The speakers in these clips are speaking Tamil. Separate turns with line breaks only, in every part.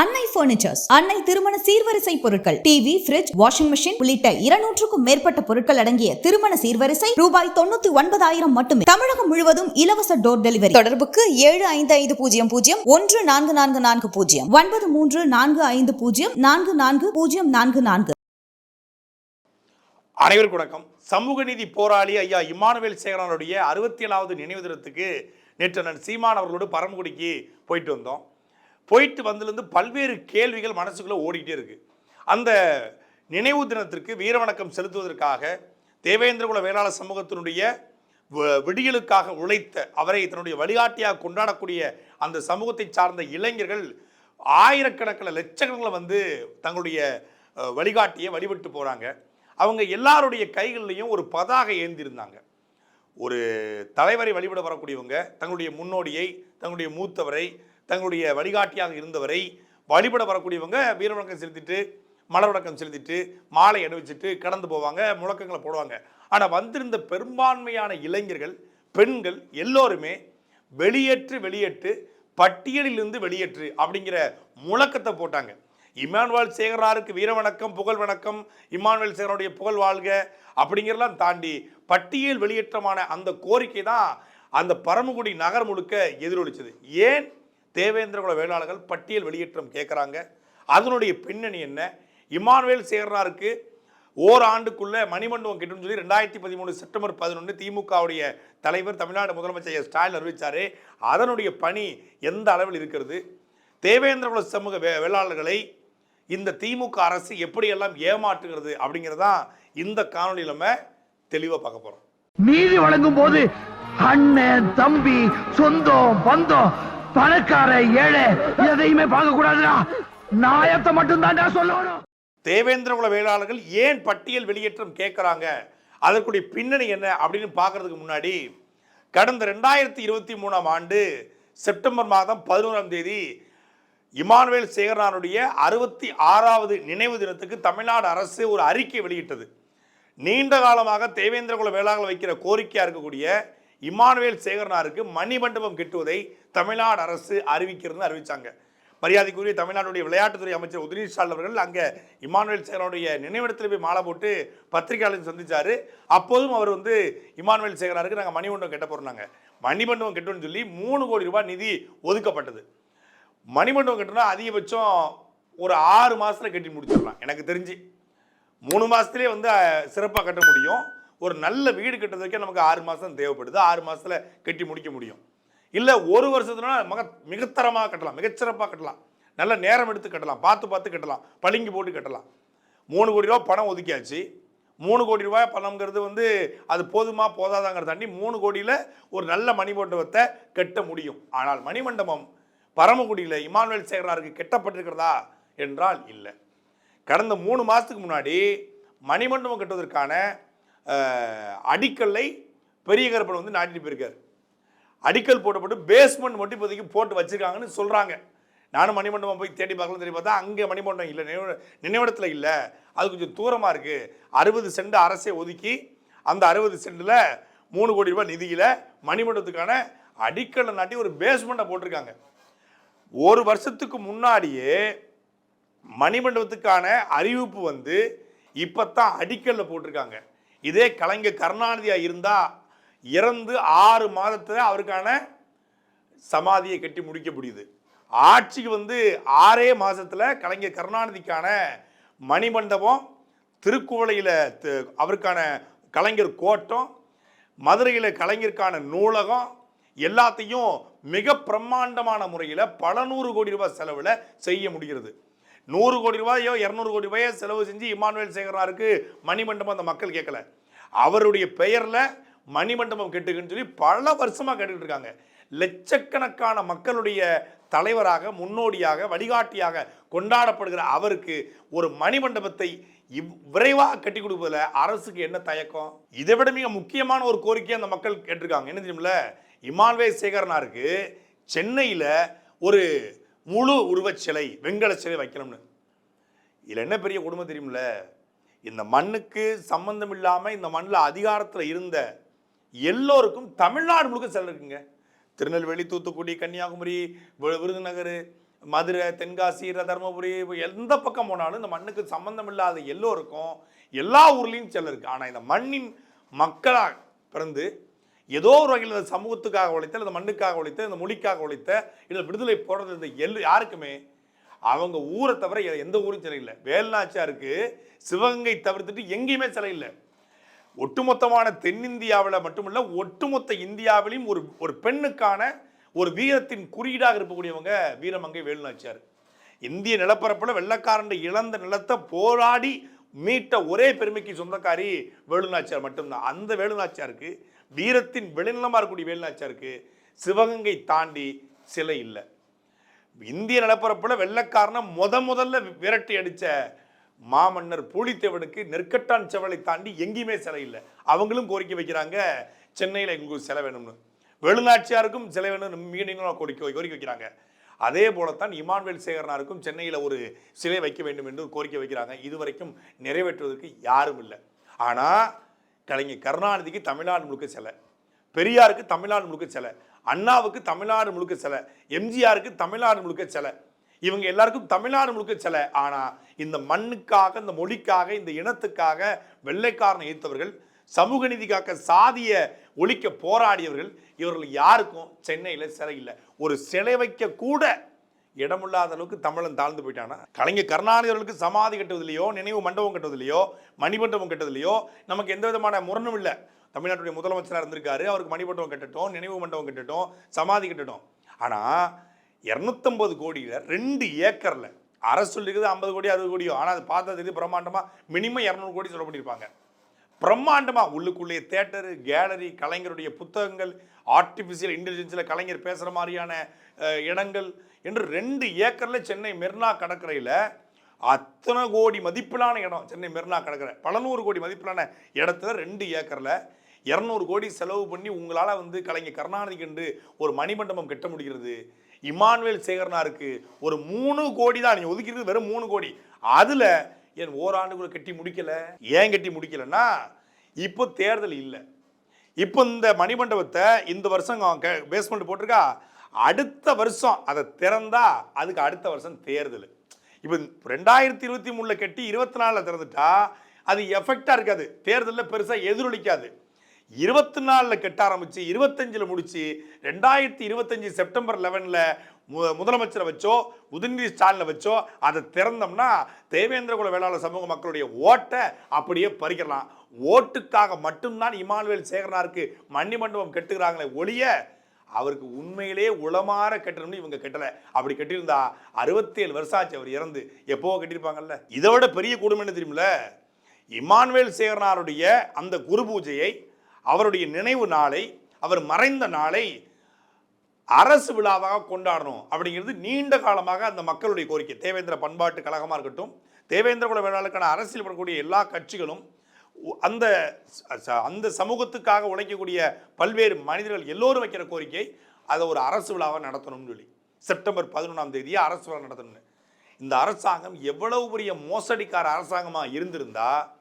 அன்னை பர்னிச்சர்ஸ் அன்னை திருமண சீர்வரிசை பொருட்கள். டிவி பிரிட்ஜ் வாஷிங் மிஷின் உள்ளிட்ட இருநூற்றுக்கும் மேற்பட்ட பொருட்கள் அடங்கிய திருமண சீர்வரிசை ரூபாய் தொண்ணூத்தி ஒன்பதாயிரம் மட்டுமே. தமிழகம் முழுவதும் இலவச டோர் டெலிவரி தொடர்புக்கு ஏழு ஐந்து ஐந்து பூஜ்ஜியம் பூஜ்ஜியம் ஒன்று நான்கு நான்கு நான்கு பூஜ்ஜியம். ஒன்பது மூன்று நான்கு ஐந்து பூஜ்ஜியம் நான்கு நான்கு பூஜ்ஜியம் நான்கு நான்கு.
அனைவருக்கும் வணக்கம். சமூக நீதி போராளி ஐயா இமானுவேல் சேகரனுடைய அறுபத்தி ஏழாவது நினைவு தினத்துக்கு நேற்று நான் சீமான் அவர்களோடு பரமக்குடிக்கு போயிட்டு வந்தோம். போயிட்டு வந்திலிருந்து பல்வேறு கேள்விகள் மனசுக்குள்ளே ஓடிக்கிட்டே இருக்குது அந்த நினைவு தினத்திற்கு வீரவணக்கம் செலுத்துவதற்காக தேவேந்திரகுல வேளாளர் சமூகத்தினுடைய வ- விடியலுக்காக உழைத்த அவரை தன்னுடைய வழிகாட்டியாக கொண்டாடக்கூடிய அந்த சமூகத்தை சார்ந்த இளைஞர்கள் ஆயிரக்கணக்கில் லட்சக்கணக்கில் வந்து தங்களுடைய வழிகாட்டியை வழிபட்டு போகிறாங்க அவங்க எல்லாருடைய கைகள்லையும் ஒரு பதாக ஏந்திருந்தாங்க. ஒரு தலைவரை வழிபட வரக்கூடியவங்க தங்களுடைய முன்னோடியை தங்களுடைய மூத்தவரை தங்களுடைய வழிகாட்டியாக இருந்தவரை வழிபட வரக்கூடியவங்க வீரவணக்கம் செலுத்திட்டு மலர் வணக்கம் செலுத்திட்டு மாலை அணிவிச்சிட்டு கடந்து போவாங்க முழக்கங்களை போடுவாங்க. ஆனால் வந்திருந்த பெரும்பான்மையான இளைஞர்கள் பெண்கள் எல்லோருமே வெளியேற்று வெளியேற்று பட்டியலிலிருந்து வெளியேற்று அப்படிங்கிற முழக்கத்தை போட்டாங்க. இமானுவேல் சேகராருக்கு வீர வணக்கம் புகழ் வணக்கம் இமானுவேல் சேகரனுடைய புகழ் வாழ்க அப்படிங்கிறலாம் தாண்டி பட்டியல் வெளியேற்றமான அந்த கோரிக்கை தான் அந்த பரமக்குடி நகர் முழுக்க எதிரொலிச்சது. ஏன்? தேவேந்திரகுல வேளாளர்கள் பட்டியல் வெளியேற்றம் கேட்குறாங்க. அதனுடைய பின்னணி என்ன? இமானுவேல் சேகராருக்கு ஓராண்டுக்குள்ளே மணிமண்டபம் கட்டணும்னு சொல்லி ரெண்டாயிரத்தி பதிமூணு செப்டம்பர் பதினொன்று திமுகவுடைய தலைவர் தமிழ்நாடு முதலமைச்சர் ஸ்டாலின் அறிவிச்சாரு. அதனுடைய பணி எந்த அளவில் இருக்கிறது? தேவேந்திரகுல சமூக வே வேளாளர்களை இந்த திமுக அரசு எப்படியெல்லாம் ஏமாற்றுகிறது அப்படிங்கிறதான் இந்த காணொலியில் நம்ம தெளிவாக பார்க்க போகிறோம்
நீதி வழங்கும் போது அண்ணன் தம்பி சொந்தம் பந்தம் பணக்கார ஏழை எதையுமே பார்க்க கூடாதுடா நாயத்தை மட்டும் தான்டா சொல்லணும்.
தேவேந்திரகுல வேளாளர்கள் ஏன் பட்டியல் வெளியேற்றம் கேட்குறாங்க? அதற்குடைய பின்னணி என்ன அப்படின்னு பார்க்கறதுக்கு முன்னாடி கடந்த ரெண்டாயிரத்தி இருபத்தி மூணாம் ஆண்டு செப்டம்பர் மாதம் பதினோராம் தேதி இமானுவேல் சேகரனாருடைய அறுபத்தி ஆறாவது நினைவு தினத்துக்கு தமிழ்நாடு அரசு ஒரு அறிக்கை வெளியிட்டது. நீண்ட காலமாக தேவேந்திரகுல வேளாளர்கள் வைக்கிற கோரிக்கையாக இருக்கக்கூடிய இமானுவேல் சேகரனாருக்கு மணிமண்டபம் கட்டுவதை தமிழ்நாடு அரசு அறிவிக்கிறதுன்னு அறிவித்தாங்க மரியாதைக்குரிய தமிழ்நாடுடைய விளையாட்டுத்துறை அமைச்சர் உதிரி ஸ்டாலின் அவர்கள் அங்கே இமானுவேல் சேகரனுடைய நினைவிடத்தில் போய் மாலை போட்டு பத்திரிகையாளர் சந்தித்தார் அப்போதும் அவர் வந்து இமானுவேல் சேகராருக்கு நாங்கள் மணிமண்டபம் கட்ட போகிறோம் மணிமண்டபம் கெட்டோம்னு சொல்லி மூணு கோடி ரூபாய் நிதி ஒதுக்கப்பட்டது. மணிமண்டபம் கட்டினா அதிகபட்சம் ஒரு ஆறு மாதத்தில் கட்டி முடிச்சிடலாம். எனக்கு தெரிஞ்சு மூணு மாதத்துலேயே வந்து சிறப்பாக கட்ட முடியும். ஒரு நல்ல வீடு கட்டுறதுக்கே நமக்கு ஆறு மாதம் தேவைப்படுது. ஆறு மாதத்தில் கட்டி முடிக்க முடியும். இல்லை ஒரு வருஷத்துலனா மக மிகத்தரமாக கட்டலாம் மிகச்சிறப்பாக கட்டலாம். நல்ல நேரம் எடுத்து கட்டலாம் பார்த்து பார்த்து கட்டலாம் பளிங்கு போட்டு கட்டலாம். மூணு கோடி ரூபா பணம் ஒதுக்கியாச்சு. மூணு கோடி ரூபாய் பணம்ங்கிறது வந்து அது போதுமா போதாதாங்கிற தாண்டி மூணு கோடியில் ஒரு நல்ல மணிமண்டபத்தை கட்ட முடியும். ஆனால் மணிமண்டபம் பரமக்குடியில் இமானுவேல் சேகராருக்கு கட்டப்பட்டிருக்கிறதா என்றால் இல்லை. கடந்த மூணு மாதத்துக்கு முன்னாடி மணிமண்டபம் கட்டுவதற்கான அடிக்கல்லை பெரிய கருப்பன் வந்து நாட்டிட்டு போயிருக்கார். அடிக்கல் போட்டப்பட்டு பேஸ்மெண்ட் மட்டும் இப்போதைக்கு போட்டு வச்சுருக்காங்கன்னு சொல்கிறாங்க நானும் மணிமண்டபம் போய் தேடி பார்க்கலாம் தெரிய பார்த்தா அங்கே மணிமண்டபம் இல்லை. நினைவு நினைவிடத்தில் இல்லை. அது கொஞ்சம் தூரமாக இருக்குது அறுபது சென்ட் அரசே ஒதுக்கி அந்த அறுபது சென்டில் மூணு கோடி ரூபாய் நிதியில் மணிமண்டபத்துக்கான அடிக்கல்லை நாட்டி ஒரு பேஸ்மெண்ட்டை போட்டிருக்காங்க. ஒரு வருஷத்துக்கு முன்னாடியே மணிமண்டபத்துக்கான அறிவிப்பு வந்து இப்போ தான் அடிக்கல்ல போட்டிருக்காங்க. இதே கலைஞர் கருணாநிதியாக இருந்தால் இறந்து ஆறு மாதத்தில் அவருக்கான சமாதியை கட்டி முடிக்க முடியுது. ஆட்சிக்கு வந்து ஆறே மாதத்தில் கலைஞர் கருணாநிதிக்கான மணிமண்டபம் திருக்குவளையில் அவருக்கான கலைஞர் கோட்டம் மதுரையில் கலைஞருக்கான நூலகம் எல்லாத்தையும் மிக பிரம்மாண்டமான முறையில் பல நூறு கோடி ரூபாய் செலவில் செய்ய முடிகிறது. நூறு கோடி ரூபாயோ இரநூறு கோடி ரூபாயோ செலவு செஞ்சு இமானுவேல் சேகராருக்கு மணிமண்டபம் அந்த மக்கள் கேட்கல. அவருடைய பெயரில் மணிமண்டபம் கெட்டுக்குன்னு சொல்லி பல வருஷமாக கேட்டுக்கிட்டு இருக்காங்க. லட்சக்கணக்கான மக்களுடைய தலைவராக முன்னோடியாக வழிகாட்டியாக கொண்டாடப்படுகிற அவருக்கு ஒரு மணிமண்டபத்தை இவ் விரைவாக கட்டி கொடுப்பதில் அரசுக்கு என்ன தயக்கம்? இதை விட மிக முக்கியமான ஒரு கோரிக்கையை அந்த மக்கள் கேட்டிருக்காங்க. என்ன தெரியுமில்ல? இமான்வே சேகரனாருக்கு சென்னையில் ஒரு முழு உருவச் சிலை வெங்கல சிலை வைக்கணும்னு. இதில் என்ன பெரிய கொடுமை தெரியுமில்ல இந்த மண்ணுக்கு சம்பந்தம் இல்லாமல் இந்த மண்ணில் அதிகாரத்தில் இருந்த எல்லோருக்கும் தமிழ்நாடு முழுக்க சிலை இருக்குங்க. திருநெல்வேலி தூத்துக்குடி கன்னியாகுமரி வி- விருதுநகர் மதுரை தென்காசி தருமபுரி எந்த பக்கம் போனாலும் இந்த மண்ணுக்கு சம்பந்தம் இல்லாத எல்லோருக்கும் எல்லா ஊர்லேயும் செல்ல இருக்கு. ஆனால் இந்த மண்ணின் மக்களாக பிறந்து ஏதோ ஒரு வகையில் இந்த சமூகத்துக்காக உழைத்த இந்த மண்ணுக்காக உழைத்த இந்த மொழிக்காக உழைத்த இதில் விடுதலை போடுறது இந்த எல் யாருக்குமே அவங்க ஊரை தவிர எந்த ஊரும் சிலை இல்லை. வேல்நாச்சியாருக்கு சிவகங்கை தவிர்த்துட்டு எங்கேயுமே சிலை இல்லை. ஒட்டுமொத்தமான தென்னிந்தியாவில் மட்டுமல்ல ஒட்டுமொத்த இந்தியாவிலையும் ஒரு ஒரு பெண்ணுக்கான ஒரு வீரத்தின் குறியீடாக இருக்கக்கூடியவங்க வீரமங்கை வேலுநாச்சியார். இந்திய நிலப்பரப்பில் வெள்ளக்காரன் இழந்த நிலத்தை போராடி மீட்ட ஒரே பெருமைக்கு சொந்தக்காரி வேலுநாச்சியார் மட்டும்தான். அந்த வேலுநாச்சியாருக்கு வீரத்தின் வெளிநிலமாக இருக்கக்கூடிய வேலுநாச்சியாருக்கு சிவகங்கை தாண்டி சிலை இல்லை. இந்திய நிலப்பரப்பில் வெள்ளக்காரனை முத முதல்ல விரட்டி அடித்த மாமன்னர் பூலித்தேவனுக்கு நெற்கட்டான் செவலை தாண்டி எங்கேயுமே சிலை இல்லை. அவங்களும் கோரிக்கை வைக்கிறாங்க சென்னையில் எங்களுக்கு சிலை வேணும்னு. வேலுநாச்சியாருக்கும் சிலை வேணும்னு மிக கோரிக்கை கோரிக்கை வைக்கிறாங்க. அதே போலத்தான் இமானுவேல் சேகரனாருக்கும் சென்னையில் ஒரு சிலை வைக்க வேண்டும் என்று கோரிக்கை வைக்கிறாங்க. இதுவரைக்கும் நிறைவேற்றுவதற்கு யாரும் இல்லை. ஆனால் கலைஞர் கருணாநிதிக்கு தமிழ்நாடு முழுக்க சிலை பெரியாருக்கு தமிழ்நாடு முழுக்க சிலை அண்ணாவுக்கு தமிழ்நாடு முழுக்க சிலை எம்ஜிஆருக்கு தமிழ்நாடு முழுக்க சிலை இவங்க எல்லாருக்கும் தமிழ்நாடு முழுக்க சிலை. ஆனால் இந்த மண்ணுக்காக இந்த மொழிக்காக இந்த இனத்துக்காக வெள்ளைக்காரனை ஈர்த்தவர்கள் சமூக நீதிக்காக சாதிய ஒழிக்க போராடியவர்கள் இவர்கள் யாருக்கும் சென்னையில் சிலை இல்லை. ஒரு சிலை வைக்க கூட இடமில்லாத அளவுக்கு தமிழன் தாழ்ந்து போயிட்டானா? கலைஞர் கருணாநிதர்களுக்கு சமாதி கட்டுவதிலையோ நினைவு மண்டபம் கட்டுவதிலையோ மணிமண்டபம் கட்டுவதிலையோ நமக்கு எந்த விதமான முரணும் இல்லை. தமிழ்நாட்டுடைய முதலமைச்சராக இருந்திருக்காரு அவருக்கு மணிமண்டபம் கட்டட்டும் நினைவு மண்டபம் கட்டட்டும் சமாதி கட்டட்டும். ஆனால் இரநூத்தம்பது கோடியில் ரெண்டு ஏக்கரில் அரசு இருக்குது ஐம்பது கோடி அறுபது கோடியோ. ஆனால் அது பார்த்ததுக்கு பிரம்மாண்டமாக மினிமம் இரநூறு கோடி சொல்ல பண்ணியிருப்பாங்க. பிரம்மாண்டமாக உள்ளுக்குள்ளே தேட்டரு கேலரி கலைஞருடைய புத்தகங்கள் ஆர்டிஃபிஷியல் இன்டெலிஜென்ஸில் கலைஞர் பேசுகிற மாதிரியான இடங்கள் என்று ரெண்டு ஏக்கரில் சென்னை மெர்னா கடற்கரையில் அத்தனை கோடி மதிப்பிலான இடம் சென்னை மெரினா கடற்கரை. பல நூறு கோடி மதிப்பிலான இடத்துல ரெண்டு ஏக்கரில் இரநூறு கோடி செலவு பண்ணி உங்களால் வந்து கலைஞர் கருணாநிதிக்கு என்று ஒரு மணிமண்டபம் கட்ட முடிகிறது. இமானுவேல் சேகரனாருக்கு ஒரு மூணு கோடி தான் நீங்கள் ஒதுக்கிறது வெறும் மூணு கோடி. அதில் என் ஓராண்டுக்குள்ள கட்டி முடிக்கல. ஏன் கட்டி முடிக்கலன்னா இப்போ தேர்தல் இல்லை. இப்போ இந்த மணிமண்டபத்தை இந்த வருஷம் பேஸ்மெண்ட் போட்டிருக்கா. அடுத்த வருஷம் அதை திறந்தா அதுக்கு அடுத்த வருஷம் தேர்தல். இப்போ ரெண்டாயிரத்தி இருபத்தி மூணில் கட்டி இருபத்தி நாலில் திறந்துட்டா அது எஃபெக்டாக இருக்காது. தேர்தலில் பெருசாக எதிரொலிக்காது. இருபத்தி நாலில் கட்ட ஆரம்பிச்சு இருபத்தஞ்சில் முடிச்சு ரெண்டாயிரத்தி இருபத்தஞ்சி செப்டம்பர் லெவனில் மு முதலமைச்சரை வச்சோ உதயநிதி ஸ்டாலினை வச்சோ அதை திறந்தோம்னா தேவேந்திர குல வேளாளர் சமூக மக்களுடைய ஓட்டை அப்படியே பறிக்கலாம். ஓட்டுக்காக மட்டும்தான் இமானுவேல் சேகரனாருக்கு மன்னி மண்டபம் கெட்டுக்கிறாங்களே ஒழிய அவருக்கு உண்மையிலே உளமாற கட்டணும்னு இவங்க கட்டலை. அப்படி கட்டியிருந்தா அறுபத்தேழு வருஷம் ஆச்சு அவர் இறந்து. எப்போவோ கட்டியிருப்பாங்கல்ல. இதை விட பெரிய குடும்பம் என்ன தெரியுமில்ல? இமானுவேல் சேகரனாருடைய அந்த குரு பூஜையை அவருடைய நினைவு நாளை அவர் மறைந்த நாளை அரசு விழாவாக கொண்டாடணும் அப்படிங்கிறது நீண்ட காலமாக அந்த மக்களுடைய கோரிக்கை. தேவேந்திர பண்பாட்டு கழகமாக இருக்கட்டும் தேவேந்திர குல வேளாளுக்கான அரசியல் பண்ணக்கூடிய எல்லா கட்சிகளும் அந்த ச- அந்த சமூகத்துக்காக உழைக்கக்கூடிய பல்வேறு மனிதர்கள் எல்லோரும் வைக்கிற கோரிக்கை அதை ஒரு அரசு விழாவை நடத்தணும்னு சொல்லி செப்டம்பர் பதினொன்றாம் தேதியை அரசு விழா நடத்தணும்னு. இந்த அரசாங்கம் எவ்வளவு பெரிய மோசடிக்கார அரசாங்கமாக இருந்திருந்தால்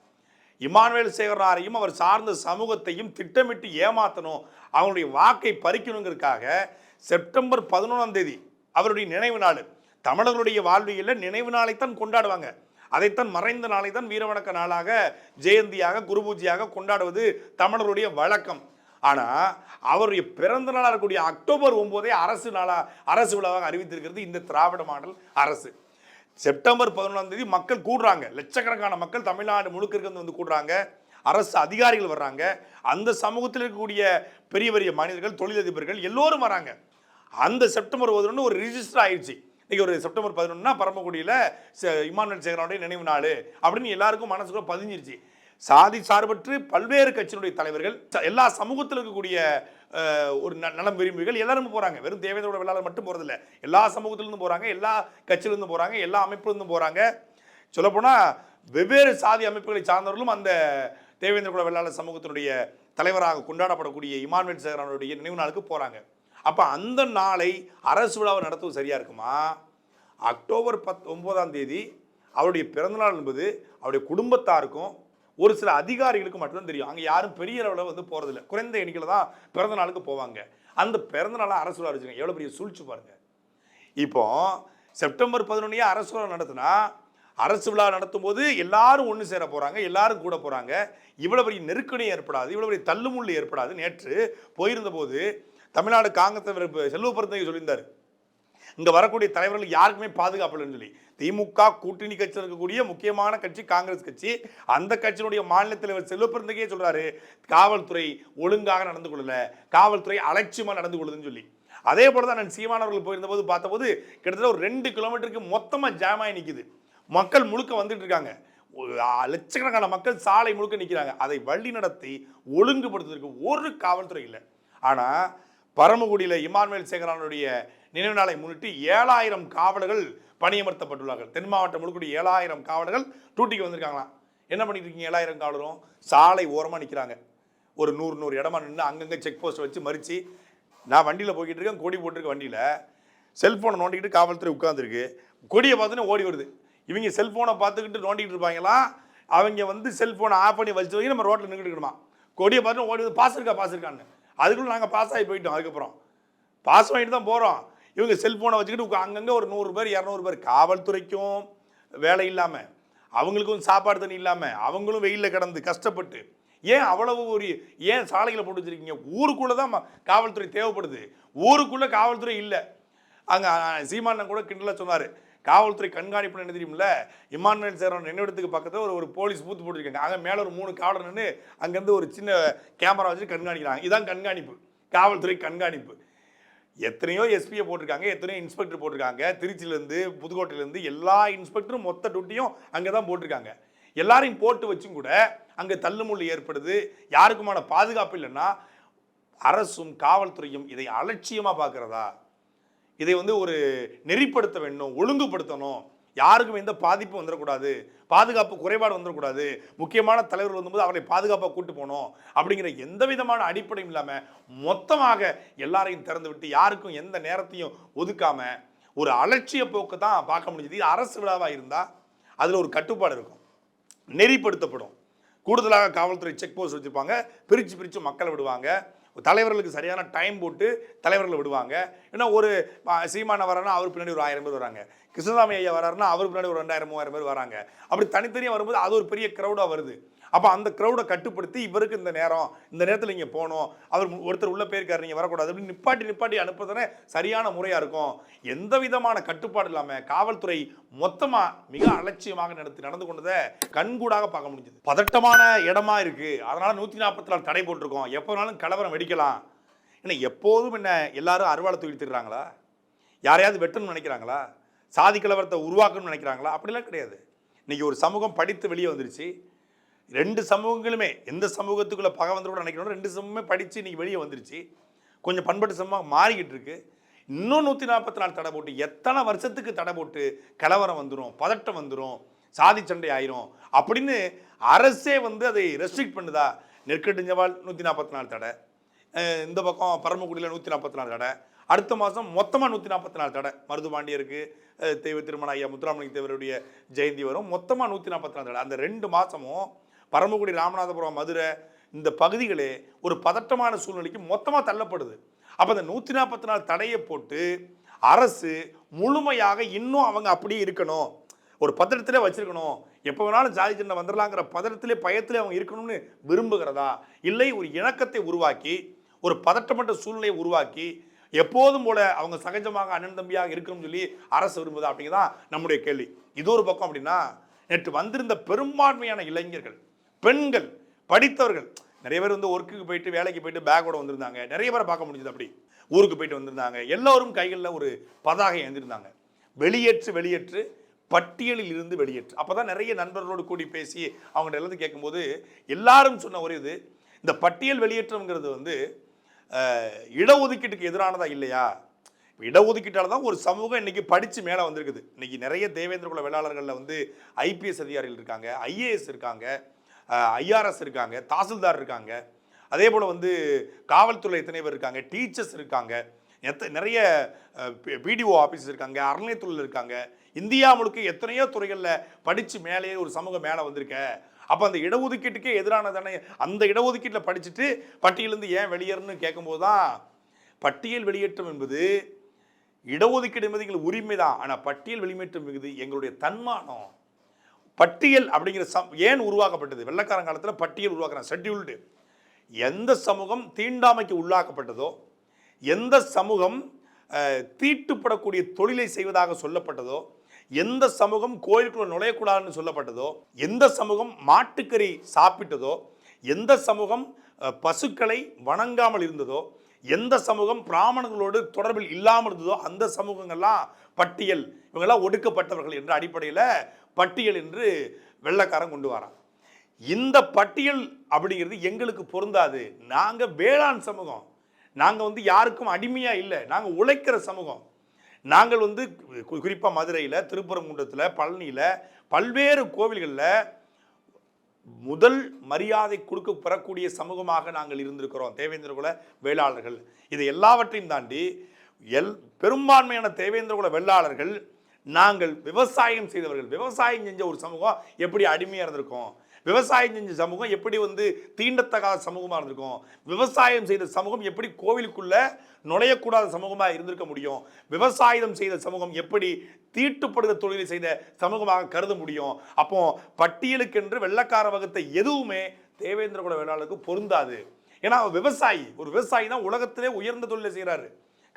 இமானுவேல் சேகரனாரையும் அவர் சார்ந்த சமூகத்தையும் திட்டமிட்டு ஏமாற்றணும் அவனுடைய வாக்கை பறிக்கணுங்கிறதுக்காக செப்டம்பர் பதினொன்றாம் தேதி அவருடைய நினைவு நாள். தமிழர்களுடைய வாழ்வியலில் நினைவு நாளைத்தான் கொண்டாடுவாங்க. அதைத்தான் மறைந்த நாளை தான் வீரவணக்க நாளாக ஜெயந்தியாக குருபூஜையாக கொண்டாடுவது தமிழருடைய வழக்கம். ஆனால் அவருடைய பிறந்த நாளாக இருக்கக்கூடிய அக்டோபர் ஒம்போதே அரசு நாளாக அரசு விழாவாக அறிவித்திருக்கிறது இந்த திராவிட மாடல் அரசு. செப்டம்பர் பதினொன்றாம் தேதி மக்கள் கூடுறாங்க. லட்சக்கணக்கான மக்கள் தமிழ்நாடு முழுக்க இருந்து வந்து கூடுறாங்க. அரசு அதிகாரிகள் வர்றாங்க. அந்த சமூகத்தில் இருக்கக்கூடிய பெரிய பெரிய மனிதர்கள் தொழிலதிபர்கள் எல்லோரும் வராங்க. அந்த செப்டம்பர் பதினொன்று ஒரு ரிஜிஸ்டர் ஆயிடுச்சு. இன்னைக்கு ஒரு செப்டம்பர் பதினொன்றுனா பரமக்குடியில் இமானுவல் சேகரனுடைய நினைவு நாள் அப்படின்னு எல்லாருக்கும் மனசுக்குள்ள பதிஞ்சிருச்சு. சாதி சார்பற்று பல்வேறு கட்சியினுடைய தலைவர்கள் ச- எல்லா சமூகத்தில் இருக்கக்கூடிய ஒரு ந- நலம் விரும்பிகள் எல்லாரும் போகிறாங்க வெறும் தேவேந்திரோட வேளாளர் மட்டும் போகிறதில்ல எல்லா சமூகத்திலிருந்து போகிறாங்க எல்லா கட்சியிலிருந்து போகிறாங்க எல்லா அமைப்புலேருந்தும் போகிறாங்க சொல்லப்போனால் வெவ்வேறு சாதி அமைப்புகளை சார்ந்தவர்களும் அந்த தேவேந்திர குல வேளாளர் சமூகத்தினுடைய தலைவராக கொண்டாடப்படக்கூடிய இமானுவேல் சேகரனுடைய நினைவு நாளுக்கு போகிறாங்க அப்போ அந்த நாளை அரசு விழாவை நடத்துவது சரியாக இருக்குமா? அக்டோபர் பத் ஒன்பதாம் தேதி அவருடைய பிறந்தநாள் என்பது அவருடைய குடும்பத்தாருக்கும் ஒரு சில அதிகாரிகளுக்கு மட்டும்தான் தெரியும். அங்கே யாரும் பெரிய அளவில் வந்து போகிறதில்ல குறைந்த எண்ணிக்கையில் தான் பிறந்த நாளுக்கு போவாங்க. அந்த பிறந்த நாளை அரசு விழா எவ்வளோ பெரிய சூழ்ச்சி பாருங்கள் இப்போ செப்டம்பர் பதினொன்னையே அரசு விழா நடத்தினா அரசு விழா நடத்தும் போது எல்லாரும் ஒன்று சேர போகிறாங்க எல்லாரும் கூட போகிறாங்க இவ்வளோ பெரிய நெருக்கடி ஏற்படாது இவ்வளோ பெரிய தள்ளுமுள்ளு ஏற்படாது. நேற்று போயிருந்த போது தமிழ்நாடு காங்கிரஸ் தலைவர் செல்வ சொல்லியிருந்தார். இங்கே வரக்கூடிய தலைவர்கள் யாருக்குமே பாதுகாப்பு இல்லைன்னு சொல்லி. திமுக கூட்டணி கட்சியில் இருக்கக்கூடிய முக்கியமான கட்சி காங்கிரஸ் கட்சி. அந்த கட்சியினுடைய மாநில தலைவர் செல்வப்பிறந்தகே சொல்கிறாரு காவல்துறை ஒழுங்காக நடந்து கொள்ளல காவல்துறை அலட்சியமாக நடந்து கொள்ளுதுன்னு சொல்லி. அதே போல தான் நான் சீமானவர்கள் போயிருந்தபோது பார்த்தபோது கிட்டத்தட்ட ஒரு ரெண்டு கிலோமீட்டருக்கு மொத்தமாக ஜாமாயி நிற்குது மக்கள் முழுக்க வந்துட்டு இருக்காங்க. ஒரு லட்சக்கணக்கான மக்கள் சாலை முழுக்க நிற்கிறாங்க அதை வழி நடத்தி ஒழுங்குபடுத்துவதற்கு ஒரு காவல்துறை இல்லை. ஆனால் பரமக்குடியில் இமானுவேல் சேகரானுடைய நினைவு நாளை முன்னிட்டு ஏழாயிரம் காவலர்கள் பணியமர்த்தப்பட்டுள்ளார்கள். தென் மாவட்டம் முழுக்கூடிய ஏழாயிரம் காவலர்கள் டூட்டிக்கு வந்திருக்காங்களாம். என்ன பண்ணிட்டு இருக்கீங்க? ஏழாயிரம் காவலரும் சாலை ஓரமாக நிற்கிறாங்க ஒரு நூறு நூறு இடமா நின்று அங்கங்கே செக் போஸ்ட் வச்சு மறித்து நான் வண்டியில் போய்கிட்டு இருக்கேன் கொடி போட்டிருக்க வண்டியில். செல்ஃபோனை நோண்டிக்கிட்டு காவல்துறை உட்காந்துருக்கு கொடியை பார்த்துன்னு ஓடி வருது. இவங்க செல்ஃபோனை பார்த்துக்கிட்டு நோண்டிக்கிட்டு இருப்பாங்களாம் அவங்க வந்து செல்ஃபோனை ஆஃப் பண்ணி வச்சு வரைக்கும் நம்ம ரோட்டில் நின்றுட்டு கொடியை பார்த்து ஓடி வந்து பாஸ் இருக்கா? பாஸ் இருக்கான்னு. அதுக்குள்ளே நாங்கள் பாஸ் ஆகி போயிட்டோம். அதுக்கப்புறம். பாஸ் வாங்கிட்டு தான் போகிறோம் இவங்க செல்ஃபோனை வச்சுக்கிட்டு அங்கங்கே ஒரு நூறு பேர் இரநூறு பேர் காவல்துறைக்கும் வேலை இல்லாமல் அவங்களுக்கும் சாப்பாடு தண்ணி இல்லாமல் அவங்களும் வெயிலில் கிடந்து கஷ்டப்பட்டு ஏன் அவ்வளவு ஒரு ஏன் சாலைகளை போட்டு வச்சுருக்கீங்க? ஊருக்குள்ளே தான் காவல்துறை தேவைப்படுது. ஊருக்குள்ளே காவல்துறை இல்லை. அங்கே சீமானன் கூட கிண்டலாக சொன்னார். காவல்துறை கண்காணிப்பு என்ன தெரியுமில்ல? இமானுவேல் சேரன் நினைவிடத்துக்கு பக்கத்தில் ஒரு ஒரு போலீஸ் பூத்து போட்டிருக்காங்க. அங்கே மேலே ஒரு மூணு காவலர் நின்று அங்கேருந்து ஒரு சின்ன கேமரா வச்சு கண்காணிக்கிறாங்க. இதுதான் கண்காணிப்பு. காவல்துறை கண்காணிப்பு. எத்தனையோ எஸ்பியை போட்டிருக்காங்க எத்தனையோ இன்ஸ்பெக்டர் போட்டிருக்காங்க. திருச்சியிலேருந்து புதுக்கோட்டையிலேருந்து எல்லா இன்ஸ்பெக்டரும் மொத்த டூட்டியும் அங்கே தான் போட்டிருக்காங்க. எல்லாரையும் போட்டு வச்சும் கூட அங்கே தள்ளுமுள்ளு ஏற்படுது. யாருக்குமான பாதுகாப்பு இல்லைன்னா அரசும் காவல்துறையும் இதை அலட்சியமாக பார்க்குறதா? இதை வந்து ஒரு நெறிப்படுத்த வேண்டும் ஒழுங்குபடுத்தணும். யாருக்கும் எந்த பாதிப்பும் வந்துடக்கூடாது. பாதுகாப்பு குறைபாடு வந்துடக்கூடாது. முக்கியமான தலைவர்கள் வந்தபோது அவரை பாதுகாப்பாக கூட்டு போகணும். அப்படிங்கிற எந்த விதமான அடிப்படையும் இல்லாமல் மொத்தமாக எல்லாரையும் திறந்து விட்டு யாருக்கும் எந்த நேரத்தையும் ஒதுக்காமல் ஒரு அலட்சிய போக்கு தான் பார்க்க முடிஞ்சது. இது அரசு விழாவாக இருந்தால் அதில் ஒரு கட்டுப்பாடு இருக்கும். நெறிப்படுத்தப்படும். கூடுதலாக காவல்துறை செக் போஸ்ட் வச்சுருப்பாங்க. பிரித்து பிரித்து மக்களை விடுவாங்க. தலைவர்களுக்கு சரியான டைம் போட்டு தலைவர்களை விடுவாங்க. ஏன்னா ஒரு சீமான வரானா அவர் பின்னாடி ஒரு ஆயிரம் பேர் வராங்க. கிருஷ்ணசாமி ஐயா வராருன்னா அவர் பின்னாடி ஒரு ரெண்டாயிரம் மூவாயிரம் பேர் வராங்க. அப்படி தனித்தனியாக வரும்போது அது ஒரு பெரிய க்ரௌடாக வருது. அப்போ அந்த க்ரௌடை கட்டுப்படுத்தி இவருக்கு இந்த நேரம் இந்த நேரத்தில் நீங்கள் போகணும் அவர் ஒருத்தர் உள்ள போயிருக்காரு நீங்கள் வரக்கூடாது அப்படின்னு நிப்பாட்டி நிப்பாட்டி அனுப்புறதுனே சரியான முறையாக இருக்கும். எந்த விதமான கட்டுப்பாடு இல்லாமல் காவல்துறை மொத்தமாக மிக அலட்சியமாக நடத்தி நடந்து கொண்டதை கண்கூடாக பார்க்க முடிஞ்சது. பதட்டமான இடமா இருக்குது அதனால் நூற்றி நாற்பத்தி நாலு தடை போட்டிருக்கோம். எப்போ வேணாலும் கலவரம் வெடிக்கலாம். என்ன எப்போதும் என்ன எல்லாரும் அறுவாலை தூக்கிட்டு திரிறாங்களா யாரையாவது வெட்டணும்னு நினைக்கிறாங்களா? சாதி கலவரத்தை உருவாக்கணும்னு நினைக்கிறாங்களா? அப்படிலாம் கிடையாது. இன்னைக்கு ஒரு சமூகம் படித்து வெளியே வந்துருச்சு. ரெண்டு சமூகங்களுமே எந்த சமூகத்துக்குள்ளே பகை வந்துட நினைக்கிறோம். ரெண்டு சமூகமே படித்து இன்னைக்கு வெளியே வந்துருச்சு. கொஞ்சம் பண்பட்டு சமூகம் மாறிக்கிட்டு இருக்கு. இன்னும் நூற்றி நாற்பத்தி நாலு தடை போட்டு எத்தனை வருஷத்துக்கு தடை போட்டு கலவரம் வந்துடும் பதட்டம் வந்துடும் சாதி சண்டை ஆயிரும் அப்படின்னு அரசே வந்து அதை ரெஸ்ட்ரிக்ட் பண்ணுதா? நெற்கட்டுஞ்சவால் நூற்றி நாற்பத்தி நாலு தடை இந்த பக்கம் பரமக்குடியில் நூற்றி நாற்பத்தி நாலு தடை. அடுத்த மாதம் மொத்தமாக நூற்றி நாற்பத்தி நாலு தடை. மருதுபாண்டியருக்கு தெய்வ திருமண ஐயா முத்துராமலிங்க தேவருடைய ஜெயந்தி வரும். மொத்தமாக நூற்றி நாற்பத்தி நாலு தடை. அந்த ரெண்டு மாதமும் பரமக்குடி ராமநாதபுரம் மதுரை இந்த பகுதிகளே ஒரு பதட்டமான சூழ்நிலைக்கு மொத்தமாக தள்ளப்படுது. அப்போ அந்த நூற்றி நாற்பத்தி நாலு தடையை போட்டு அரசு முழுமையாக இன்னும் அவங்க அப்படியே இருக்கணும். ஒரு பதட்டத்திலே வச்சிருக்கணும். எப்போ வேணாலும் ஜாதி சண்டை வந்துடலாங்கிற பதட்டத்திலே பயத்திலே அவங்க இருக்கணும்னு விரும்புகிறதா? இல்லை ஒரு இணக்கத்தை உருவாக்கி ஒரு பதட்டமற்ற சூழ்நிலையை உருவாக்கி எப்போதும் போல அவங்க சகஜமாக அண்ணன் தம்பியாக இருக்கணும்னு சொல்லி அரசு விரும்புதா அப்படிங்கிறதான் நம்முடைய கேள்வி. இது ஒரு பக்கம் அப்படின்னா நேற்று வந்திருந்த பெரும்பான்மையான இளைஞர்கள் பெண்கள் படித்தவர்கள் நிறைய பேர் வந்து ஒர்க்குக்கு போயிட்டு வேலைக்கு போயிட்டு பேக்கோட வந்திருந்தாங்க. நிறைய பேரை பார்க்க முடிஞ்சது அப்படி. ஊருக்கு போயிட்டு வந்திருந்தாங்க. எல்லோரும் கைகளில் ஒரு பதாகை எழுந்திருந்தாங்க வெளியேற்று வெளியேற்று பட்டியலில் இருந்து வெளியேற்று. அப்பதான் நிறைய நண்பர்களோடு கூடி பேசி அவங்கள்ட்ட எல்லாத்தையும் கேட்கும்போது எல்லாரும் சொன்ன ஒரு இது இந்த பட்டியல் வெளியேற்றம்ங்கிறது வந்து இடஒதுக்கீட்டுக்கு எதிரானதா இல்லையா? இடஒதுக்கீட்டால் தான் ஒரு சமூகம் இன்னைக்கு படித்து மேலே வந்திருக்குது. இன்னைக்கு நிறைய தேவேந்திர குல வேளாளர்களில் வந்து ஐபிஎஸ் அதிகாரிகள் இருக்காங்க ஐஏஎஸ் இருக்காங்க ஐஆர்எஸ் இருக்காங்க தாசில்தார் இருக்காங்க. அதே போல் வந்து காவல்துறை எத்தனை பேர் இருக்காங்க டீச்சர்ஸ் இருக்காங்க. எத்த நிறைய பிடிஓ ஆஃபீஸ் இருக்காங்க அறநிலையத்துறையில் இருக்காங்க. இந்தியா முழுக்க எத்தனையோ துறைகளில் படித்து மேலேயே ஒரு சமூகம் மேலே வந்திருக்க. அப்போ அந்த இடஒதுக்கீட்டுக்கே எதிரானதானே? அந்த இடஒதுக்கீட்டில் படிச்சுட்டு பட்டியலேருந்து ஏன் வெளியேறணும்னு கேட்கும்போது தான் பட்டியல் வெளியேற்றம் என்பது இடஒதுக்கீடு என்பது எங்களுக்கு உரிமை தான் ஆனால் பட்டியல் வெளியேற்றம் என்பது எங்களுடைய தன்மானம். பட்டியல் அப்படிங்கிற சம் ஏன் உருவாக்கப்பட்டது? வெள்ளக்காரன் காலத்தில் பட்டியல் உருவாக்குறாங்க ஷெட்யூல்டு எந்த சமூகம் தீண்டாமைக்கு உள்ளாக்கப்பட்டதோ எந்த சமூகம் தீட்டுப்படக்கூடிய தொழிலை செய்வதாக சொல்லப்பட்டதோ எந்த சமூகம் கோயிலுக்குள்ள நுழையக்கூடாதுன்னு சொல்லப்பட்டதோ எந்த சமூகம் மாட்டுக்கறி சாப்பிட்டதோ எந்த சமூகம் பசுக்களை வணங்காமல் இருந்ததோ எந்த சமூகம் பிராமணர்களோடு தொடர்பில் இல்லாமல் இருந்ததோ அந்த சமூகங்கள்லாம் பட்டியல் இவங்கெல்லாம் ஒடுக்கப்பட்டவர்கள் என்ற அடிப்படையில் பட்டியல் என்று வெள்ளைக்காரன் கொண்டு வரான். இந்த பட்டியல் அப்படிங்கிறது எங்களுக்கு பொருந்தாது. நாங்கள் வேளாண் சமூகம். நாங்கள் வந்து யாருக்கும் அடிமையாக இல்லை. நாங்கள் உழைக்கிற சமூகம். நாங்கள் வந்து குறிப்பாக மதுரையில் திருப்பரங்குன்றத்தில் பழனியில் பல்வேறு கோவில்களில் முதல் மரியாதை கொடுக்க பெறக்கூடிய சமூகமாக நாங்கள் இருந்திருக்கிறோம். தேவேந்திரகுல வேளாளர்கள். இது எல்லாவற்றையும் தாண்டி எல் பெரும்பான்மையான தேவேந்திரகுல வேளாளர்கள் நாங்கள் விவசாயம் செய்தவர்கள். விவசாயம் செஞ்ச ஒரு சமூகம் எப்படி அடிமையாக இருந்திருக்கோம்? விவசாயம் செஞ்ச சமூகம் எப்படி வந்து தீண்டத்தகாத சமூகமாக இருந்திருக்கும்? விவசாயம் செய்த சமூகம் எப்படி கோவிலுக்குள்ள நுழையக்கூடாத சமூகமாக இருந்திருக்க முடியும்? விவசாயம் செய்த சமூகம் எப்படி தீட்டுப்படுகிற தொழிலை செய்த சமூகமாக கருத முடியும்? அப்போ பட்டியலுக்கென்று வெள்ளக்கார வகுத்த எதுவுமே தேவேந்திர குல வேளாளருக்கு பொருந்தாது. ஏன்னா விவசாயி ஒரு விவசாயி தான் உலகத்திலே உயர்ந்த தொழிலை செய்கிறாரு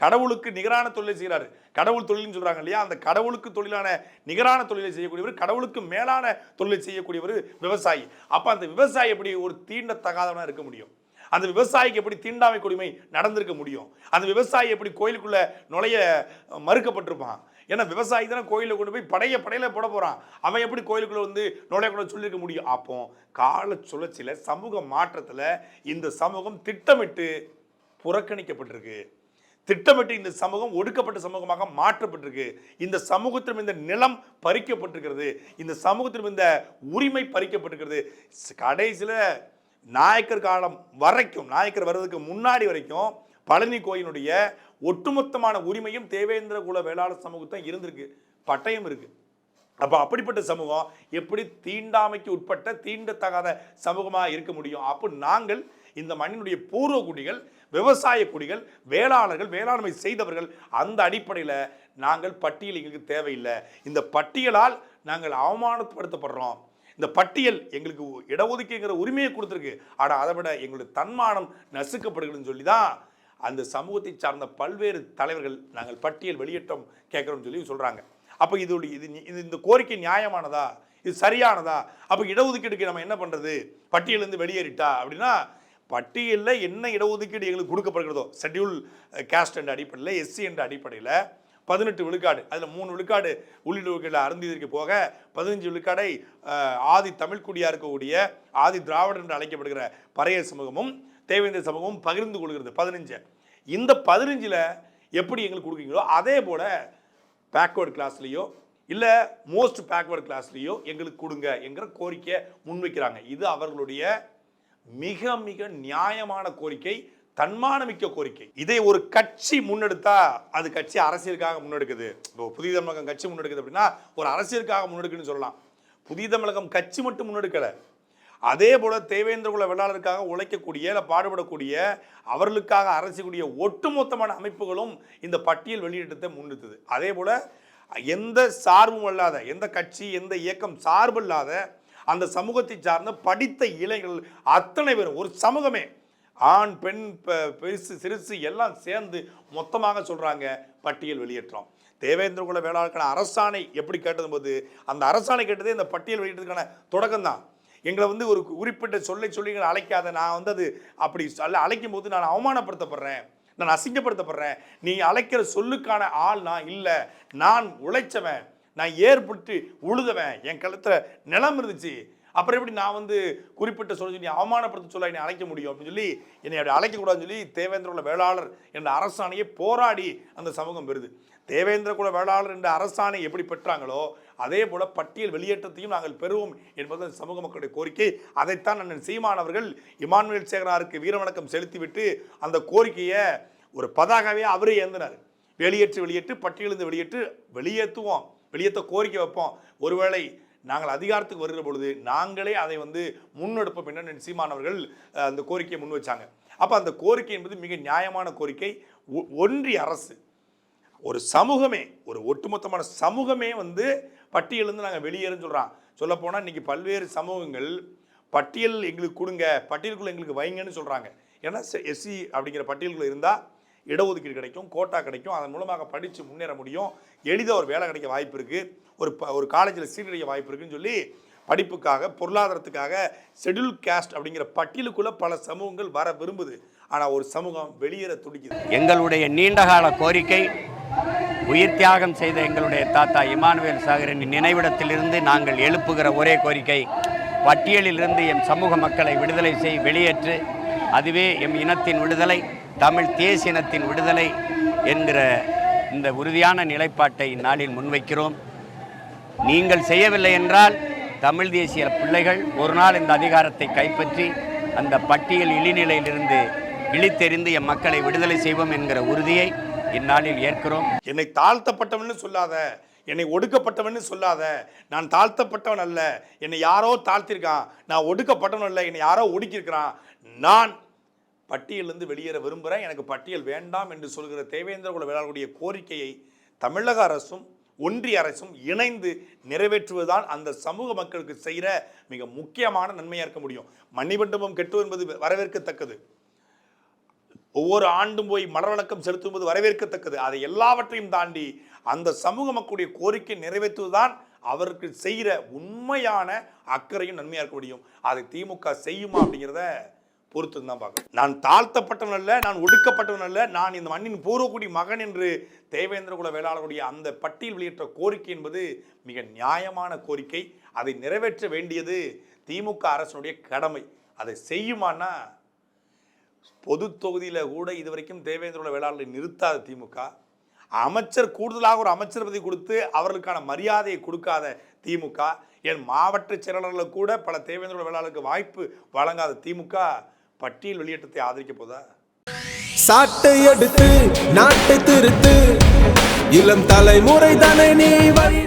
கடவுளுக்கு நிகரான தொழிலை செய்கிறாரு. கடவுள் தொழில்னு சொல்கிறாங்க இல்லையா? அந்த கடவுளுக்கு தொழிலான நிகரான தொழிலை செய்யக்கூடியவர் கடவுளுக்கு மேலான தொழிலை செய்யக்கூடியவர் விவசாயி. அப்போ அந்த விவசாயி எப்படி ஒரு தீண்டத்தகாதவனாக இருக்க முடியும்? அந்த விவசாயிக்கு எப்படி தீண்டாமை கொடுமை நடந்திருக்க முடியும்? அந்த விவசாயி எப்படி கோயிலுக்குள்ளே நுழைய மறுக்கப்பட்டிருப்பான்? ஏன்னா விவசாயி தானே கோயிலில் கொண்டு போய் படைய படையில் போட போகிறான் அவன் எப்படி கோயிலுக்குள்ளே வந்து நுழையக்கூட சொல்லியிருக்க முடியும்? அப்போ கால சுழற்சியில் சமூக மாற்றத்தில் இந்த சமூகம் திட்டமிட்டு புறக்கணிக்கப்பட்டிருக்கு. திட்டமிட்டு இந்த சமூகம் ஒடுக்கப்பட்ட சமூகமாக மாற்றப்பட்டிருக்கு. இந்த சமூகத்திலும் இந்த நிலம் பறிக்கப்பட்டிருக்கிறது. இந்த சமூகத்திலும் இந்த உரிமை பறிக்கப்பட்டிருக்கிறது. கடைசியில் நாயக்கர் காலம் வரைக்கும் நாயக்கர் வர்றதுக்கு முன்னாடி வரைக்கும் பழனி கோயிலுடைய ஒட்டுமொத்தமான உரிமையும் தேவேந்திர குல வேளாளர் சமூகத்தான் இருந்திருக்கு. பட்டயம் இருக்கு. அப்போ அப்படிப்பட்ட சமூகம் எப்படி தீண்டாமைக்கு உட்பட்ட தீண்டத்தகாத சமூகமாக இருக்க முடியும்? அப்போ நாங்கள் இந்த மண்ணினுடைய பூர்வ குடிகள் விவசாய குடிகள் வேளாளர்கள் வேளாண்மை செய்தவர்கள் அந்த அடிப்படையில் நாங்கள் பட்டியல் எங்களுக்கு தேவையில்லை. இந்த பட்டியலால் நாங்கள் அவமானப்படுத்தப்படுறோம். இந்த பட்டியல் எங்களுக்கு இடஒதுக்கீங்கிற உரிமையை கொடுத்துருக்கு. ஆனால் அதை விட எங்களுடைய தன்மானம் நசுக்கப்படுகிறதுன்னு சொல்லி தான் அந்த சமூகத்தை சார்ந்த பல்வேறு தலைவர்கள் நாங்கள் பட்டியல் வெளியேற்றம் கேட்குறோம்னு சொல்லி சொல்கிறாங்க அப்போ இதோடைய இது இது இந்த கோரிக்கை நியாயமானதா? இது சரியானதா? அப்போ இடஒதுக்கீடுக்கு நம்ம என்ன பண்ணுறது பட்டியலேருந்து வெளியேறிட்டா அப்படின்னா பட்டியலில் என்ன இடஒதுக்கீடு எங்களுக்கு கொடுக்கப்படுகிறதோ ஷெட்யூல் கேஸ்ட் என்ற அடிப்படையில் எஸ்சி என்ற அடிப்படையில் பதினெட்டு விழுக்காடு அதில் மூணு விழுக்காடு உள்ளிட்ட விழுக்காடு அருந்தியதற்கு போக பதினஞ்சு விழுக்காடை ஆதி தமிழ்குடியாக இருக்கக்கூடிய ஆதி திராவிடர் என்று அழைக்கப்படுகிற பறைய சமூகமும் தேவேந்திர சமூகமும் பகிர்ந்து கொள்கிறது பதினஞ்சு. இந்த பதினஞ்சில் எப்படி எங்களுக்கு கொடுக்குறீங்களோ அதே போல் பேக்வேர்டு கிளாஸ்லேயோ இல்லை மோஸ்ட் பேக்வேர்டு கிளாஸ்லேயோ எங்களுக்கு கொடுங்க என்கிற கோரிக்கையை முன்வைக்கிறாங்க. இது அவர்களுடைய மிக மிக நியாயமான கோரிக்கை தன்மானமிக்க கோரிக்கை. இதை ஒரு கட்சி முன்னெடுத்தா அது கட்சி அரசியலுக்காக முன்னெடுக்குது. இப்போ புதிய தமிழகம் கட்சி முன்னெடுக்குது அப்படின்னா ஒரு அரசியலுக்காக முன்னெடுக்குன்னு சொல்லலாம். புதிய தமிழகம் கட்சி மட்டும் முன்னெடுக்கலை. அதே போல தேவேந்திர குல வேளாளருக்காக உழைக்கக்கூடிய இல்லை பாடுபடக்கூடிய அவர்களுக்காக அரசுக்கூடிய ஒட்டுமொத்தமான அமைப்புகளும் இந்த பட்டியல் வெளியிட்டத்தை முன்னிறுத்துது. அதே போல எந்த சார்பும் இல்லாத எந்த கட்சி எந்த இயக்கம் சார்பு இல்லாத அந்த சமூகத்தை சார்ந்த படித்த இளைஞர்கள் அத்தனை பேரும் ஒரு சமூகமே. ஆண் பெண் பெருசு சிறுசு எல்லாம் சேர்ந்து மொத்தமாக சொல்கிறாங்க பட்டியல் வெளியேற்றோம். தேவேந்திர குல வேளாளருக்கான அரசாணை எப்படி கேட்டது போது அந்த அரசாணை கேட்டதே இந்த பட்டியல் வெளியிட்டதுக்கான தொடக்கம் தான் எங்களை வந்து ஒரு குறிப்பிட்ட சொல்லை சொல்லி எங்களை அழைக்காத நான் வந்து அது அப்படி சொல்ல அழைக்கும் போது நான் அவமானப்படுத்தப்படுறேன். நான் அசிங்கப்படுத்தப்படுறேன். நீ அழைக்கிற சொல்லுக்கான ஆள் நான் இல்லை. நான் உழைச்சவன். நான் ஏற்பட்டு உழுதவன். என் கழுத்தில் நிலம் இருந்துச்சு. அப்புறம் எப்படி நான் வந்து குறிப்பிட்ட சொல்ல சொல்லி அவமானப்படுத்த சொல்ல என்னை அழைக்க முடியும் அப்படின்னு சொல்லி என்னை அப்படி அழைக்கக்கூடாதுன்னு சொல்லி தேவேந்திர குல வேளாளர் என்ற அரசாணையை போராடி அந்த சமூகம் பெறுது. தேவேந்திர குல வேளாளர் என்ற அரசாணை எப்படி பெற்றாங்களோ அதே போல் பட்டியல் வெளியேற்றத்தையும் நாங்கள் பெறுவோம் என்பது சமூக மக்களுடைய கோரிக்கை. அதைத்தான் அண்ணன் சீமான் அவர்கள் இமானுவேல் சேகராருக்கு வீரவணக்கம் செலுத்திவிட்டு அந்த கோரிக்கையை ஒரு பதாகவே அவரே ஏந்தினார். வெளியேற்று வெளியேற்று பட்டியலிருந்து வெளியேற்று வெளியேற்றுவோம். வெளியேற்ற கோரிக்கை வைப்போம். ஒருவேளை நாங்கள் அதிகாரத்துக்கு வருகிற பொழுது நாங்களே அதை வந்து முன்னெடுப்போம் என்ன சீமானவர்கள் அந்த கோரிக்கையை முன் வச்சாங்க. அப்போ அந்த கோரிக்கை என்பது மிக நியாயமான கோரிக்கை. ஒ- ஒன்றிய அரசு ஒரு சமூகமே ஒரு ஒட்டுமொத்தமான சமூகமே வந்து பட்டியலேருந்து நாங்கள் வெளியேறுன்னு சொல்கிறான் சொல்லப்போனால் இன்றைக்கி பல்வேறு சமூகங்கள் பட்டியல் எங்களுக்கு கொடுங்க பட்டியலுக்குள்ளே எங்களுக்கு வைங்கன்னு சொல்கிறாங்க ஏன்னா எஸ்சி அப்படிங்கிற பட்டியலுக்குள்ளே இருந்தால் இடஒதுக்கீடு கிடைக்கும் கோட்டா கிடைக்கும். அதன் மூலமாக படித்து முன்னேற முடியும். எளிதாக ஒரு வேலை கிடைக்க வாய்ப்பு இருக்குது ஒரு ப ஒரு காலேஜில் சீட் கிடைக்க வாய்ப்பு இருக்குன்னு சொல்லி படிப்புக்காக பொருளாதாரத்துக்காக ஷெடியூல் கேஸ்ட் அப்படிங்கிற பட்டியலுக்குள்ளே பல சமூகங்கள் வர விரும்புது. ஆனால் ஒரு சமூகம் வெளியேற துடிக்குது.
எங்களுடைய நீண்டகால கோரிக்கை உயிர் தியாகம் செய்த எங்களுடைய தாத்தா இமானுவேல் சாகரின் நினைவிடத்திலிருந்து நாங்கள் எழுப்புகிற ஒரே கோரிக்கை பட்டியலிலிருந்து எம் சமூக மக்களை விடுதலை செய் வெளியேற்று. அதுவே எம் இனத்தின் விடுதலை. தமிழ் தேசியனத்தின் விடுதலை என்கிற இந்த உறுதியான நிலைப்பாட்டை இந்நாளில் முன்வைக்கிறோம். நீங்கள் செய்யவில்லை என்றால் தமிழ் தேசிய பிள்ளைகள் ஒரு நாள் இந்த அதிகாரத்தை கைப்பற்றி அந்த பட்டியல் இழிநிலையிலிருந்து இழித்தெறிந்து எம் மக்களை விடுதலை செய்வோம் என்கிற உறுதியை இந்நாளில் ஏற்கிறோம்.
என்னை தாழ்த்தப்பட்டவன்னு சொல்லாத என்னை ஒடுக்கப்பட்டவன்னு சொல்லாத நான் தாழ்த்தப்பட்டவன் அல்ல. என்னை யாரோ தாழ்த்திருக்கான் நான் ஒடுக்கப்பட்டவன் அல்ல. என்னை யாரோ ஒடுக்கியிருக்கிறான். நான் பட்டியலிருந்து வெளியேற விரும்புகிறேன். எனக்கு பட்டியல் வேண்டாம் என்று சொல்கிற தேவேந்திர குல வேளாளர்களுடைய கோரிக்கையை தமிழக அரசும் ஒன்றிய அரசும் இணைந்து நிறைவேற்றுவதுதான் அந்த சமூக மக்களுக்கு செய்கிற மிக முக்கியமான நன்மையாக இருக்க முடியும். மணிமண்டபம் கெட்டு என்பது வரவேற்கத்தக்கது. ஒவ்வொரு ஆண்டும் போய் மலர் வணக்கம் செலுத்தும்போது வரவேற்கத்தக்கது. அதை எல்லாவற்றையும் தாண்டி அந்த சமூக மக்களுடைய கோரிக்கை நிறைவேற்றுவதுதான் அவருக்கு செய்கிற உண்மையான அக்கறையும் நன்மையாக இருக்க முடியும். அதை திமுக செய்யுமா அப்படிங்கிறத பொறுத்து தான் பார்க்கணும். நான் தாழ்த்தப்பட்டவன் அல்ல நான் ஒடுக்கப்பட்டவன் அல்ல நான் இந்த மண்ணின் பூர்வக்குடி மகன் என்று தேவேந்திர குல வேளாளருடைய அந்த பட்டியல் வெளியிட்ட கோரிக்கை என்பது மிக நியாயமான கோரிக்கை. அதை நிறைவேற்ற வேண்டியது திமுக அரசினுடைய கடமை. அதை செய்யுமான்னா பொது தொகுதியில் கூட இதுவரைக்கும் தேவேந்திர குல வேளாளரை நிறுத்தாத திமுக. அமைச்சர் கூடுதலாக ஒரு அமைச்சர் பதவி கொடுத்து அவர்களுக்கான மரியாதையை கொடுக்காத திமுக. என் மாவட்ட செயலாளர்களுக்கு கூட பல தேவேந்திர குல வேளாளருக்கு வாய்ப்பு வழங்காத திமுக. பட்டியல் வெளியேற்றத்தை ஆதரிக்க போதா?
சாட்டை எடுத்து நாட்டை திருத்து. இளம் தலைமுறை தானே நீ வழி